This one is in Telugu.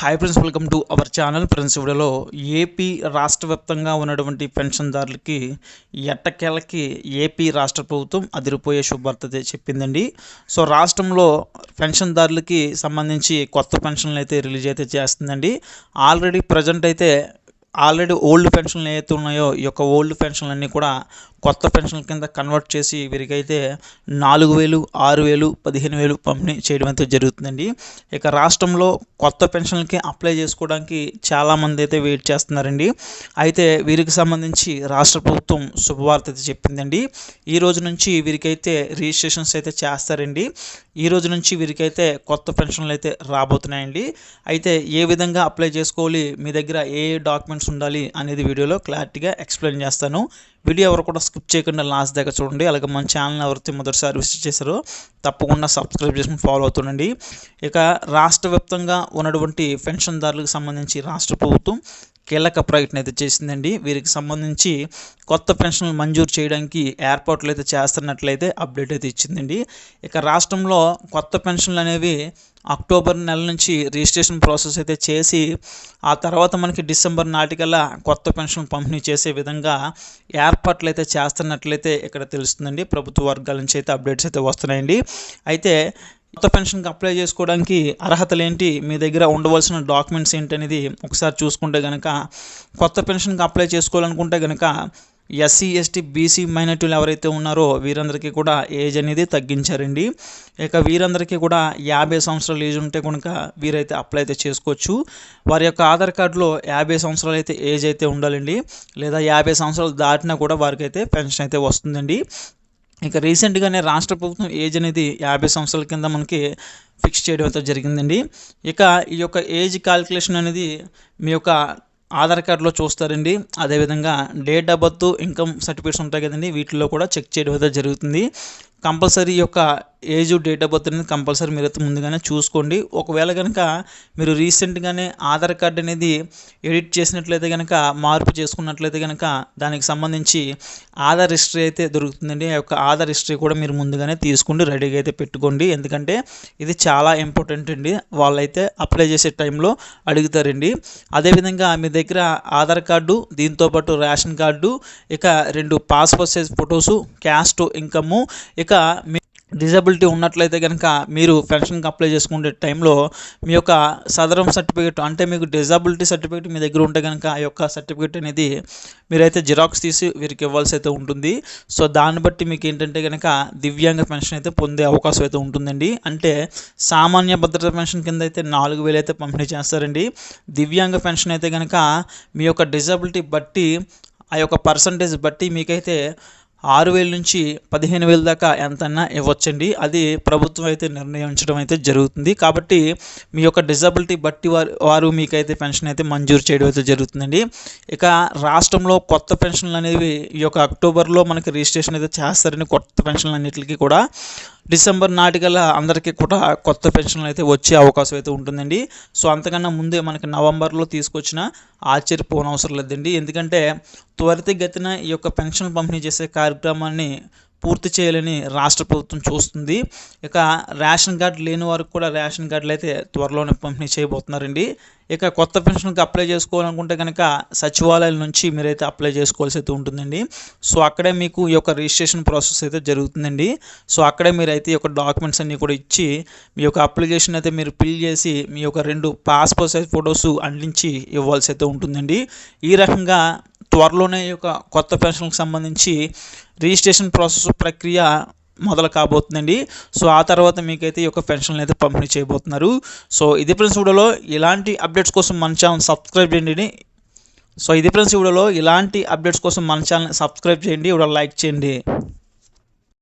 Hi friends welcome to our channel friends వీడియోలో ఏపీ రాష్ట్ర వ్యాప్తంగా ఉన్నటువంటి పెన్షన్దారులకి ఎట్టకేలకి ఏపీ రాష్ట్ర ప్రభుత్వం అదిరిపోయే శుభార్త చెప్పిందండి. సో రాష్ట్రంలో పెన్షన్దారులకి సంబంధించి కొత్త పెన్షన్లు అయితే రిలీజ్ అయితే చేస్తుందండి. ఆల్రెడీ ప్రజెంట్ అయితే ఆల్రెడీ ఓల్డ్ పెన్షన్లు ఏవైతే ఉన్నాయో ఈ యొక్క ఓల్డ్ పెన్షన్లన్నీ కూడా కొత్త పెన్షన్ల కింద కన్వర్ట్ చేసి వీరికైతే నాలుగు వేలు ఆరు వేలు పదిహేను వేలు పంపిణీ చేయడం అయితే జరుగుతుందండి. ఇక రాష్ట్రంలో కొత్త పెన్షన్లకి అప్లై చేసుకోవడానికి చాలామంది అయితే వెయిట్ చేస్తున్నారండి. అయితే వీరికి సంబంధించి రాష్ట్ర ప్రభుత్వం శుభవార్త అయితే చెప్పిందండి. ఈ రోజు నుంచి వీరికైతే రిజిస్ట్రేషన్స్ అయితే చేస్తారండి. ఈ రోజు నుంచి వీరికైతే కొత్త పెన్షన్లు అయితే రాబోతున్నాయండి. అయితే ఏ విధంగా అప్లై చేసుకోవాలి మీ దగ్గర ఏ ఏ డాక్యుమెంట్స్ ఉండాలి అనేది వీడియోలో క్లారిటీగా ఎక్స్ప్లెయిన్ చేస్తాను. వీడియో ఎవరు కూడా స్కిప్ చేయకుండా లాస్ట్ దగ్గర చూడండి. అలాగే మన ఛానల్ ఎవరైతే మొదటిసారి విజిట్ చేశారో తప్పకుండా సబ్స్క్రైబ్ చేసుకుని ఫాలో అవుతుండండి ఇక రాష్ట్ర వ్యాప్తంగా ఉన్నటువంటి పెన్షన్దారులకు సంబంధించి రాష్ట్ర ప్రభుత్వం కీలక ప్రకటన అయితే చేసిందండి. వీరికి సంబంధించి కొత్త పెన్షన్లు మంజూరు చేయడానికి ఏర్పాట్లు అయితే చేస్తున్నట్లయితే అప్డేట్ అయితే ఇచ్చిందండి. ఇక రాష్ట్రంలో కొత్త పెన్షన్లు అనేవి అక్టోబర్ నెల నుంచి రిజిస్ట్రేషన్ ప్రాసెస్ అయితే చేసి ఆ తర్వాత మనకి డిసెంబర్ నాటికల్లా కొత్త పెన్షన్ పంపిణీ చేసే విధంగా ఏర్పాట్లు అయితే చేస్తున్నట్లయితే ఇక్కడ తెలుస్తుందండి. ప్రభుత్వ వర్గాల నుంచి అయితే అప్డేట్స్ అయితే వస్తున్నాయండి. అయితే కొత్త పెన్షన్కి అప్లై చేసుకోవడానికి అర్హతలు ఏంటి మీ దగ్గర ఉండవలసిన డాక్యుమెంట్స్ ఏంటి అనేది ఒకసారి చూసుకుంటే కనుక కొత్త పెన్షన్కి అప్లై చేసుకోవాలనుకుంటే కనుక ఎస్సీ ఎస్టీ బీసీ మైనార్టీలు ఎవరైతే ఉన్నారో వీరందరికీ కూడా ఏజ్ అనేది తగ్గించారండి. ఇక వీరందరికీ కూడా యాభై సంవత్సరాలు ఏజ్ ఉంటే కనుక వీరైతే అప్లై అయితే చేసుకోవచ్చు. వారి యొక్క ఆధార్ కార్డులో యాభై సంవత్సరాలు అయితే ఏజ్ అయితే ఉండాలండి. లేదా యాభై సంవత్సరాలు దాటినా కూడా వారికి అయితే పెన్షన్ అయితే వస్తుందండి. ఇక రీసెంట్గానే రాష్ట్ర ప్రభుత్వం ఏజ్ అనేది యాభై సంవత్సరాల కింద మనకి ఫిక్స్ చేయడం అయితే జరిగిందండి. ఇక ఈ యొక్క ఏజ్ క్యాలిక్యులేషన్ అనేది మీ యొక్క ఆధార్ కార్డులో చూస్తారండి. అదేవిధంగా date of birth income certificates ఉంటాయి కదండి వీటిలో కూడా చెక్ చేయడం అయితే జరుగుతుంది. కంపల్సరీ యొక్క ఏజ్ డేట్ ఆఫ్ బర్త్ అనేది కంపల్సరీ మీరైతే ముందుగానే చూసుకోండి. ఒకవేళ కనుక మీరు రీసెంట్గానే ఆధార్ కార్డ్ అనేది ఎడిట్ చేసినట్లయితే కనుక మార్పు చేసుకున్నట్లయితే కనుక దానికి సంబంధించి ఆధార్ హిస్టరీ అయితే దొరుకుతుందండి. ఆ యొక్క ఆధార్ హిస్టరీ కూడా మీరు ముందుగానే తీసుకోండి రెడీగా అయితే పెట్టుకోండి. ఎందుకంటే ఇది చాలా ఇంపార్టెంట్ అండి. వాళ్ళైతే అప్లై చేసే టైంలో అడుగుతారండి. అదేవిధంగా మీ దగ్గర ఆధార్ కార్డు దీంతోపాటు రేషన్ కార్డు ఇక రెండు passport size photos caste income ఇక మీ డిజబిలిటీ ఉన్నట్లయితే కనుక మీరు పెన్షన్కి అప్లై చేసుకునే టైంలో మీ యొక్క సదరం సర్టిఫికేట్ అంటే మీకు డిజబిలిటీ సర్టిఫికేట్ మీ దగ్గర ఉంటే కనుక ఆ యొక్క సర్టిఫికేట్ అనేది మీరైతే జిరాక్స్ తీసి వీరికి ఇవ్వాల్సి అయితే ఉంటుంది. సో దాన్ని బట్టి మీకు ఏంటంటే కనుక దివ్యాంగ పెన్షన్ అయితే పొందే అవకాశం అయితే ఉంటుందండి. అంటే సామాన్య భద్రత పెన్షన్ కింద అయితే నాలుగు వేలు అయితే పంపిణీ చేస్తారండి. దివ్యాంగ పెన్షన్ అయితే కనుక మీ యొక్క డిజబిలిటీ బట్టి ఆ యొక్క పర్సంటేజ్ బట్టి మీకైతే ఆరు వేల నుంచి పదిహేను వేల దాకా ఎంతన్నా ఇవ్వచ్చండి. అది ప్రభుత్వం అయితే నిర్ణయించడం అయితే జరుగుతుంది. కాబట్టి మీ యొక్క డిజబిలిటీ బట్టి వారు వారు మీకైతే పెన్షన్ అయితే మంజూరు చేయడం అయితే జరుగుతుందండి. ఇక రాష్ట్రంలో కొత్త పెన్షన్లు అనేవి ఈ యొక్క అక్టోబర్లో మనకి రిజిస్ట్రేషన్ అయితే చేస్తారని కొత్త పెన్షన్లు అన్నిటికీ కూడా. డిసెంబర్ నాటికల్లా అందరికీ కూడా కొత్త పెన్షన్లు అయితే వచ్చే అవకాశం అయితే ఉంటుందండి. సో అంతకన్నా ముందే మనకి నవంబర్లో తీసుకొచ్చిన ఆశ్చర్యపోనవసరం లేదండి. ఎందుకంటే త్వరితగతిన ఈ యొక్క పెన్షన్ పంపిణీ చేసే కార్యక్రమాన్ని పూర్తి చేయాలని రాష్ట్ర ప్రభుత్వం చూస్తుంది. ఇక రేషన్ కార్డు లేని వారికి కూడా రేషన్ కార్డులు అయితే త్వరలోనే పంపిణీ చేయబోతున్నారండి. ఇక కొత్త పెన్షన్కి అప్లై చేసుకోవాలనుకుంటే కనుక సచివాలయాల నుంచి మీరైతే అప్లై చేసుకోవాల్సి అయితే ఉంటుందండి. సో అక్కడే మీకు ఈ యొక్క రిజిస్ట్రేషన్ ప్రాసెస్ అయితే జరుగుతుందండి. సో అక్కడే మీరైతే ఈ యొక్క డాక్యుమెంట్స్ అన్నీ కూడా ఇచ్చి మీ యొక్క అప్లికేషన్ అయితే మీరు ఫిల్ చేసి మీ యొక్క రెండు పాస్పోర్ట్ సైజ్ ఫొటోస్ అందించి ఇవ్వాల్సి అయితే ఉంటుందండి. ఈ రకంగా త్వరలోనే ఈ యొక్క కొత్త పెన్షన్కి సంబంధించి రిజిస్ట్రేషన్ ప్రాసెస్ ప్రక్రియ మొదలు కాబోతుందండి. సో ఆ తర్వాత మీకైతే ఈ యొక్క పెన్షన్లు అయితే పంపిణీ చేయబోతున్నారు. సో ఇది ఫ్రెండ్స్ వీడియోలో ఇలాంటి అప్డేట్స్ కోసం మన ఛానల్ సబ్స్క్రైబ్ చేయండి. సో ఇది ఫ్రెండ్స్ వీడియోలో ఇలాంటి అప్డేట్స్ కోసం మన ఛానల్ సబ్స్క్రైబ్ చేయండి. ఇప్పుడు లైక్ చేయండి.